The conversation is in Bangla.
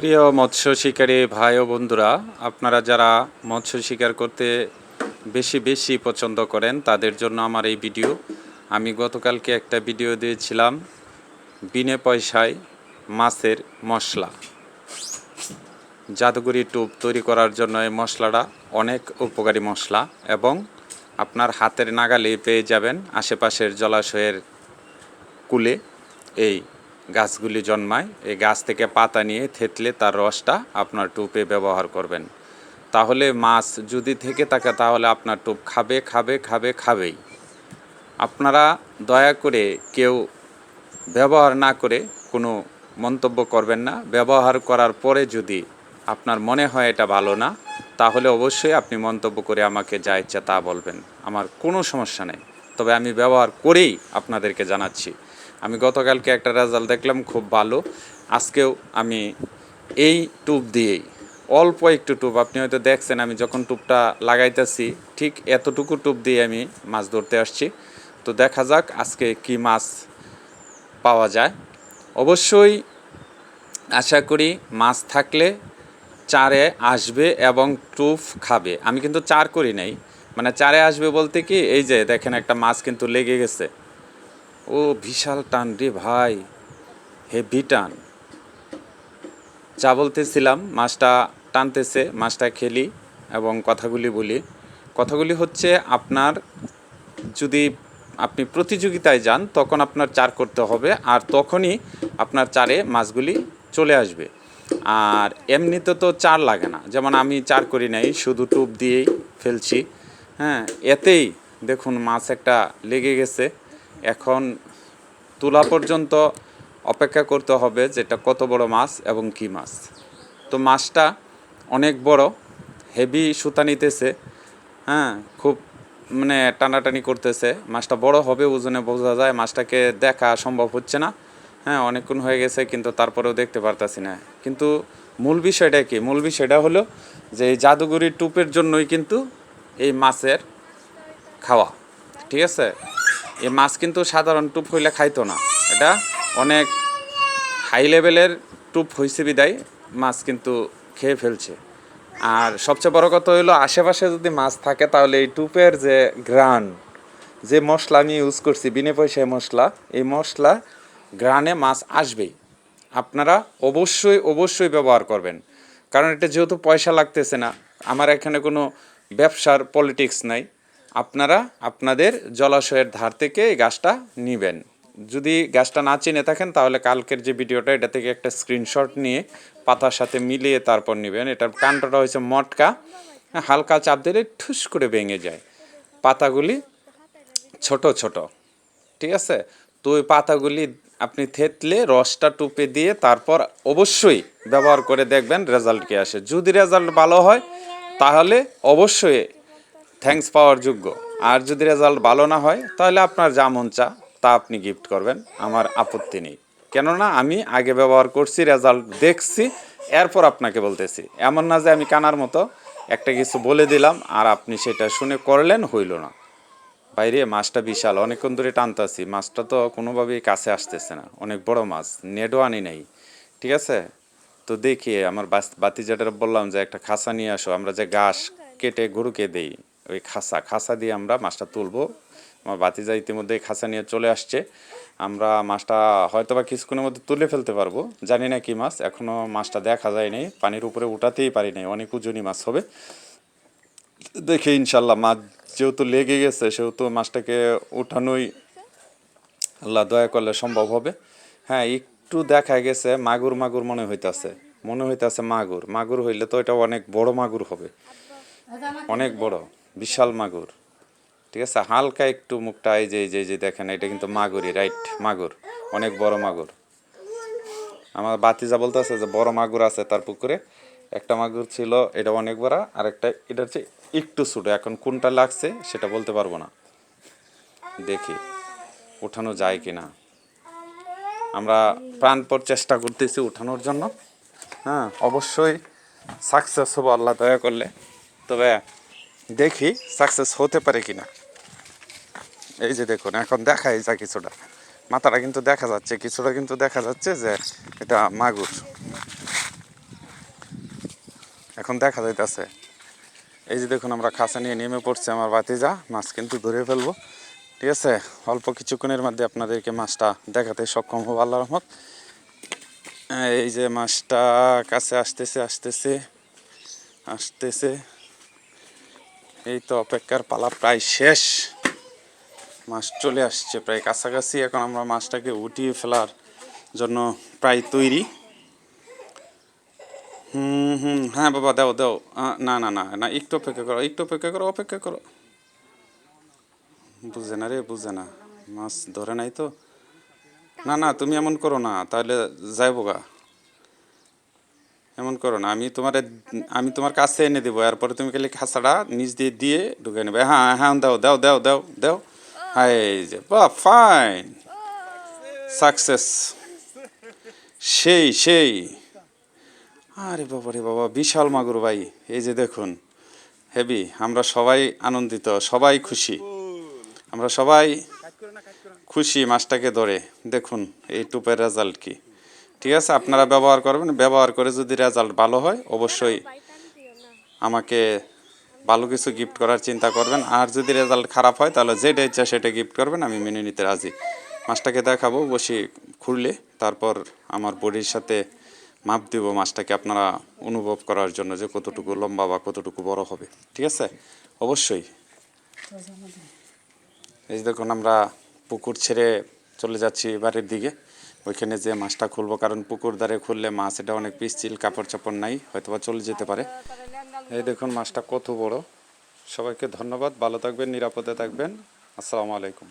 প্রিয় মৎস্য শিকারী ভাই ও বন্ধুরা, আপনারা যারা মৎস্য শিকার করতে বেশি বেশি পছন্দ করেন, তাদের জন্য আমার এই ভিডিও। আমি গতকালকে একটা ভিডিও দিয়েছিলাম, বিনে পয়সায় মাছের মশলা। জাদুঘরি টুপ তৈরি করার জন্য এই মশলাটা অনেক উপকারী মশলা এবং আপনার হাতের নাগালে পেয়ে যাবেন আশেপাশের জলাশয়ের কুলে এই গাছগুলি জন্মায়, এই গাছ থেকে পাতা নিয়ে থেতলে তার রসটা আপনার টুপে ব্যবহার করবেন। তাহলে মাছ যদি থেকে থাকে তাহলে আপনার টুপ খাবে খাবে খাবে, খাবেই। আপনারা দয়া করে কেউ ব্যবহার না করে কোনো মন্তব্য করবেন না। ব্যবহার করার পরে যদি আপনার মনে হয় এটা ভালো না, তাহলে অবশ্যই আপনি মন্তব্য করে আমাকে যা ইচ্ছা তা বলবেন। আমার কোনো সমস্যা নেই। তবে আমি ব্যবহার করেই আপনাদেরকে জানাচ্ছি। আমি গতকালকে একটা রেজাল্ট দেখলাম, খুব ভালো। আজকেও আমি এই টুপ দিয়েই, অল্প একটু টুপ আপনি হয়তো দেখছেন, আমি যখন টুপটা লাগাইতেছি, ঠিক এতটুকু টুপ দিয়ে আমি মাছ ধরতে আসছি। তো দেখা যাক আজকে কি মাছ পাওয়া যায়। অবশ্যই আশা করি মাছ থাকলে চারে আসবে এবং টুপ খাবে। আমি কিন্তু চার করি নাই। মানে চারে আসবে বলতে কি, এই যে দেখেন একটা মাছ কিন্তু লেগে গেছে। ও বিশাল টান রে ভাই হেভি টান। যা বলতেছিলাম, মাছটা টানতেছে, মাছটা খেলি এবং কথাগুলি বলি। কথাগুলি হচ্ছে আপনার যদি আপনি প্রতিযোগিতায় যান, তখন আপনার চার করতে হবে আর তখনই আপনার চারে মাছগুলি চলে আসবে। আর এমনিতে তো চার লাগে না, যেমন আমি চার করি নাই, শুধু টুপ দিয়েই ফেলছি। হ্যাঁ এতেই দেখুন মাছ একটা লেগে গেছে। এখন তোলা পর্যন্ত অপেক্ষা করতে হবে যেটা কত বড় মাছ এবং কি মাছ। তো মাছটা অনেক বড়, হেভি সুতা নিতেছে হ্যাঁ খুব মানে টানাটানি করতেছে। মাছটা বড় হবে, ওজনে বোঝা যায়, মাছটাকে দেখা সম্ভব হচ্ছে না। হ্যাঁ অনেকক্ষণ হয়ে গেছে, কিন্তু তারপরেও দেখতে পারতাছি না। কিন্তু মূল বিষয়টা কি? মূল বিষয়টা হলো যে এই জাদুঘরি টুপের জন্যই কিন্তু এই মাছের খাওয়া, ঠিক আছে? এই মাছ কিন্তু সাধারণ টুপ হইলে খাইতো না। এটা অনেক হাই লেভেলের টুপ হয়েছে বিদায়, মাছ কিন্তু খেয়ে ফেলছে। আর সবচেয়ে বড় কথা হলো আশেপাশে যদি মাছ থাকে, তাহলে এই টুপের যে গ্রান যে মশলা আমি ইউজ করছি, বিনে পয়সায় মশলা, এই মশলা গ্রানে মাছ আসবেই। আপনারা অবশ্যই অবশ্যই ব্যবহার করবেন। কারণ এটা যেহেতু পয়সা লাগতেছে না, আমার এখানে কোনো ব্যবসার পলিটিক্স নাই। আপনারা আপনাদের জলাশয়ের ধার থেকে এই গাছটা নিবেন। যদি গাছটা না চিনে থাকেন, তাহলে কালকের যে ভিডিওটা, এটা থেকে একটা স্ক্রিনশট নিয়ে পাতার সাথে মিলিয়ে তারপর নেবেন। এটার কাণ্ডটা হয়েছে মটকা। হালকা চাপ দিলে ঠুস করে ভেঙে যায়। পাতাগুলি ছোট ছোট। ঠিক আছে? তো ওই পাতাগুলি আপনি থেতলে রসটা টুপে দিয়ে তারপর অবশ্যই ব্যবহার করে দেখবেন রেজাল্ট কি আসে। যদি রেজাল্ট ভালো হয়, তাহলে অবশ্যই থ্যাঙ্কস পাওয়ার যোগ্য। আর যদি রেজাল্ট ভালো না হয়, তাহলে আপনার যা মন চা, তা আপনি গিফট করবেন। আমার আপত্তি নেই। কেননা আমি আগে ব্যবহার করছি রেজাল্ট দেখছি, এরপর আপনাকে বলতেছি। এমন না যে আমি কানার মতো একটা কিছু বলে দিলাম, আর আপনি সেটা শুনে করলেন, হইল না। বাইরে মাছটা বিশাল, অনেকক্ষণ ধরে টানতাছি। মাছটা তো কোনোভাবেই কাছে আসতেছে না। অনেক বড় মাছ, নেটও আনি নাই। ঠিক আছে? তো দেখি, আমার বাতি যেটা বললাম যে, একটা খাসা নিয়ে আসো। আমরা যে ঘাস কেটে গরুকে দেই। ওই খাসা খাসা দিয়ে আমরা মাছটা তুলবো। আমার বাতিজা ইতিমধ্যে খাসা নিয়ে চলে আসছে। আমরা মাছটা হয়তো বা কিছুক্ষণের মধ্যে তুলে ফেলতে পারব। জানি না কি মাছ এখনও মাছটা দেখা যায়নি পানির উপরে উঠাতেই পারি নাই, অনেক উজনি মাছ হবে। দেখে ইনশাল্লাহ, মাছ যেহেতু লেগে গেছে, সেহেতু মাছটাকে উঠানোই আল্লাহ দয়া করলে সম্ভব হবে। হ্যাঁ একটু দেখা গেছে, মাগুর মাগুর মনে হইতাছে। মনে হইতাছে মাগুর। মাগুর হইলে তো এটা অনেক বড় মাগুর হবে। অনেক বড়। বিশাল মাগুর। ঠিক আছে? হালকা একটু মুখটা এই যে যে যে দেখেন, এটা কিন্তু মাগুরই রাইট মাগুর, অনেক বড় মাগুর। আমার বাতিজা বলতে আছে যে বড় মাগুর আছে তার পুকুরে। একটা মাগুর ছিল, এটা অনেক বড় আর একটা এটা হচ্ছে একটু ছোটো। এখন কোনটা লাগছে সেটা বলতে পারব না। দেখি, উঠানো যায় কি না আমরা প্রাণপর চেষ্টা করতেছি উঠানোর জন্য। হ্যাঁ অবশ্যই সাকসেস হব, আল্লাহ দয়া করলে। তবে দেখি সাকসেস হতে পারে কি না এই যে দেখুন, এখন দেখাই যা কিছুটা। মাথাটা কিন্তু দেখা যাচ্ছে, কিছুটা কিন্তু দেখা যাচ্ছে যে এটা মাগুর। এখন দেখা যাইতেছে। এই যে দেখুন, আমরা খাঁচা নিয়ে নেমে পড়ছি আমার বাতিজা মাছ কিন্তু ধরে ফেলব। ঠিক আছে? অল্প কিছুক্ষণের মধ্যে আপনাদেরকে মাছটা দেখাতে সক্ষম হব আল্লাহ রহমত। এই যে মাছটা কাছে আসতেছে আসতেছে আসতেছে। এই তো অপেক্ষার পালা প্রায় শেষ। মাছ চলে আসছে প্রায় কাছাকাছি, এখন আমরা মাছটাকে উঠিয়ে ফেলার জন্য প্রায় তৈরি। হুম হুম হ্যাঁ বাবা, দাও দাও। না না না না, একটু অপেক্ষা করো, একটু অপেক্ষা করো অপেক্ষা করো। বুঝে না রে, বুঝে না। মাছ ধরে নাই তো। না না, তুমি এমন করো না, তাহলে যাইবো গা। এমন করো না, আমি তোমার আমি তোমার কাছে এনে দেবো, এরপরে তুমি খালি খাঁচাটা নিচ দিয়ে দিয়ে ঢুকে নেবে। হ্যাঁ হ্যাঁ দাও দাও দাও দাও দাও। হাই যে বাহ ফাইন সাকসেস সেই সেই। আরে বাবা রে বাবা, বিশাল মাগুর ভাই, এই যে দেখুন হেভি আমরা সবাই আনন্দিত, সবাই খুশি। আমরা সবাই খুশি মাছটাকে ধরে, দেখুন, এই টুপের রেজাল্ট কি। ঠিক আছে, আপনারা ব্যবহার করবেন। ব্যবহার করে যদি রেজাল্ট ভালো হয়, অবশ্যই আমাকে ভালো কিছু গিফট করার চিন্তা করবেন। আর যদি রেজাল্ট খারাপ হয়, তাহলে যেটা ইচ্ছা সেটা গিফট করবেন, আমি মেনে নিতে রাজি। মাছটাকে দেখাবো, বসি খুললে, তারপর আমার বডির সাথে মাপ দিব মাছটাকে আপনারা অনুভব করার জন্য যে কতটুকু লম্বা বা কতটুকু বড় হবে। ঠিক আছে? অবশ্যই। এই দেখুন, আমরা পুকুর ছেড়ে চলে যাচ্ছি বাড়ির দিকে। ওইখানে যে মাছটা খুলবো, কারণ পুকুর দ্বারে খুললে মাছ, এটা অনেক পিচ্ছিল কাপড় চাপড় নাই হয়তো বা চলে যেতে পারে। এই দেখুন মাছটা কত বড়। সবাইকে ধন্যবাদ, ভালো থাকবেন, নিরাপদে থাকবেন। আসসালামু আলাইকুম।